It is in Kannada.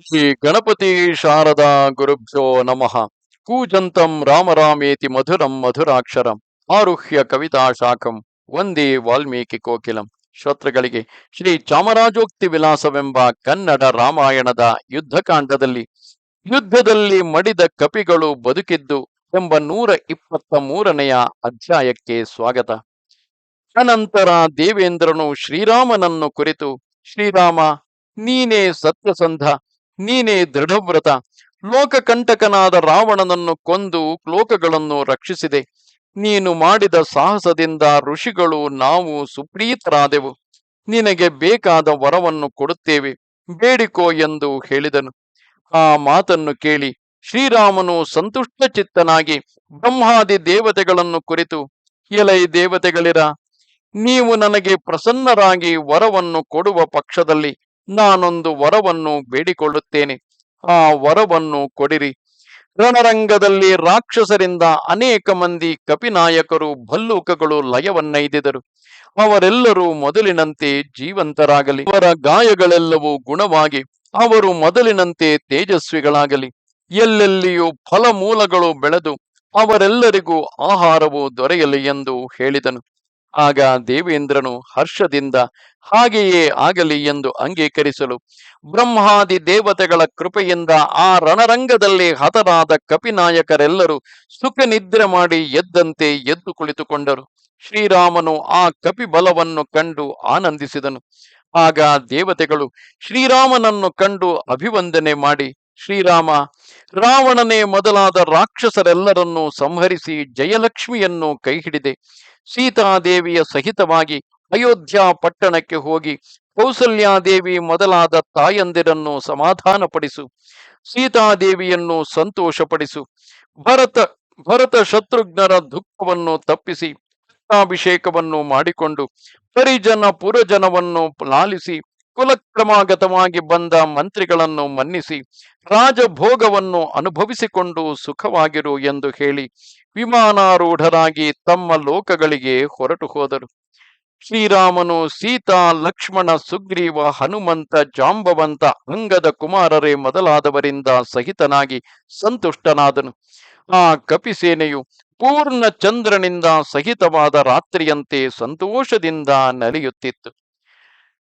ಶ್ರೀ ಗಣಪತಿ ಶಾರದಾ ಗುರುಭ್ಯೋ ನಮಃ. ಕೂಜಂತಂ ರಾಮರಾಮೇತಿ ಮಧುರಂ ಮಧುರಾಕ್ಷರಂ. ಆರುಹ್ಯ ಕವಿತಾ ಶಾಖಂ. ಒಂದೇ ವಾಲ್ಮೀಕಿ ಕೋಕಿಲಂ. ಶ್ರೋತೃಗಳಿಗೆ ಶ್ರೀ ಚಾಮರಾಜೋಕ್ತಿ ವಿಲಾಸವೆಂಬ ಕನ್ನಡ ರಾಮಾಯಣದ ಯುದ್ಧಕಾಂಡದಲ್ಲಿ ಯುದ್ಧದಲ್ಲಿ ಮಡಿದ ಕಪಿಗಳು ಬದುಕಿದ್ದು ಎಂಬ ನೂರ ಇಪ್ಪತ್ತ ಮೂರನೆಯ ಅಧ್ಯಾಯಕ್ಕೆ ಸ್ವಾಗತ. ಅನಂತರ ದೇವೇಂದ್ರನು ಶ್ರೀರಾಮನನ್ನು ಕುರಿತು, ಶ್ರೀರಾಮ, ನೀನೇ ಸತ್ಯಸಂಧ ನೀನೇ ದೃಢವ್ರತ. ಲೋಕಕಂಟಕನಾದ ರಾವಣನನ್ನು ಕೊಂದು ಲೋಕಗಳನ್ನು ರಕ್ಷಿಸಿದೆ. ನೀನು ಮಾಡಿದ ಸಾಹಸದಿಂದ ಋಷಿಗಳು ನಾವು ಸುಪ್ರೀತರಾದೆವು. ನಿನಗೆ ಬೇಕಾದ ವರವನ್ನು ಕೊಡುತ್ತೇವೆ. ಬೇಡಿಕೋ ಎಂದು ಹೇಳಿದನು. ಆ ಮಾತನ್ನು ಕೇಳಿ ಶ್ರೀರಾಮನು ಸಂತುಷ್ಟ ಚಿತ್ತನಾಗಿ ಬ್ರಹ್ಮಾದಿ ದೇವತೆಗಳನ್ನು ಕುರಿತು, ಎಲೈ ದೇವತೆಗಳಿರ, ನೀವು ನನಗೆ ಪ್ರಸನ್ನರಾಗಿ ವರವನ್ನು ಕೊಡುವ ಪಕ್ಷದಲ್ಲಿ ನಾನೊಂದು ವರವನ್ನು ಬೇಡಿಕೊಳ್ಳುತ್ತೇನೆ. ಆ ವರವನ್ನು ಕೊಡಿರಿ. ರಣರಂಗದಲ್ಲಿ ರಾಕ್ಷಸರಿಂದ ಅನೇಕ ಮಂದಿ ಕಪಿನಾಯಕರು ಭಲ್ಲೂಕಗಳು ಲಯವನ್ನೈದಿದರು. ಅವರೆಲ್ಲರೂ ಮೊದಲಿನಂತೆ ಜೀವಂತರಾಗಲಿ. ಅವರ ಗಾಯಗಳೆಲ್ಲವೂ ಗುಣವಾಗಿ ಅವರು ಮೊದಲಿನಂತೆ ತೇಜಸ್ವಿಗಳಾಗಲಿ. ಎಲ್ಲೆಲ್ಲಿಯೂ ಫಲಮೂಲಗಳು ಬೆಳೆದು ಅವರೆಲ್ಲರಿಗೂ ಆಹಾರವು ದೊರೆಯಲಿ ಎಂದು ಹೇಳಿದನು. ಆಗ ದೇವೇಂದ್ರನು ಹರ್ಷದಿಂದ ಹಾಗೆಯೇ ಆಗಲಿ ಎಂದು ಅಂಗೀಕರಿಸಲು ಬ್ರಹ್ಮಾದಿ ದೇವತೆಗಳ ಕೃಪೆಯಿಂದ ಆ ರಣರಂಗದಲ್ಲಿ ಹತರಾದ ಕಪಿನಾಯಕರೆಲ್ಲರೂ ಸುಖ ನಿದ್ರೆ ಮಾಡಿ ಎದ್ದಂತೆ ಎದ್ದು ಕುಳಿತುಕೊಂಡರು. ಶ್ರೀರಾಮನು ಆ ಕಪಿ ಬಲವನ್ನು ಕಂಡು ಆನಂದಿಸಿದನು. ಆಗ ದೇವತೆಗಳು ಶ್ರೀರಾಮನನ್ನು ಕಂಡು ಅಭಿವಂದನೆ ಮಾಡಿ, ಶ್ರೀರಾಮ, ರಾವಣನೇ ಮೊದಲಾದ ರಾಕ್ಷಸರೆಲ್ಲರನ್ನೂ ಸಂಹರಿಸಿ ಜಯಲಕ್ಷ್ಮಿಯನ್ನು ಕೈಹಿಡಿದೆ. ಸೀತಾದೇವಿಯ ಸಹಿತವಾಗಿ ಅಯೋಧ್ಯ ಪಟ್ಟಣಕ್ಕೆ ಹೋಗಿ ಕೌಸಲ್ಯಾದೇವಿ ಮೊದಲಾದ ತಾಯಂದಿರನ್ನು ಸಮಾಧಾನಪಡಿಸು, ಸೀತಾದೇವಿಯನ್ನು ಸಂತೋಷಪಡಿಸು, ಭರತ ಭರತ ಶತ್ರುಘ್ನರ ದುಃಖವನ್ನು ತಪ್ಪಿಸಿ ಅಭಿಷೇಕವನ್ನು ಮಾಡಿಕೊಂಡು, ಪರಿಜನ ಪುರಜನವನ್ನು ಲಾಲಿಸಿ ಕುಲಕ್ರಮಾಗತವಾಗಿ ಬಂದ ಮಂತ್ರಿಗಳನ್ನು ಮನ್ನಿಸಿ, ರಾಜಭೋಗವನ್ನು ಅನುಭವಿಸಿಕೊಂಡು ಸುಖವಾಗಿರು ಎಂದು ಹೇಳಿ ವಿಮಾನಾರೂಢರಾಗಿ ತಮ್ಮ ಲೋಕಗಳಿಗೆ ಹೊರಟು ಹೋದರು. ಶ್ರೀರಾಮನು ಸೀತಾ, ಲಕ್ಷ್ಮಣ, ಸುಗ್ರೀವ, ಹನುಮಂತ, ಜಾಂಬವಂತ, ಅಂಗದ ಕುಮಾರರೇ ಮೊದಲಾದವರಿಂದ ಸಹಿತನಾಗಿ ಸಂತುಷ್ಟನಾದನು. ಆ ಕಪಿಸೇನೆಯು ಪೂರ್ಣ ಚಂದ್ರನಿಂದ ಸಹಿತವಾದ ರಾತ್ರಿಯಂತೆ ಸಂತೋಷದಿಂದ ನಲಿಯುತ್ತಿತ್ತು.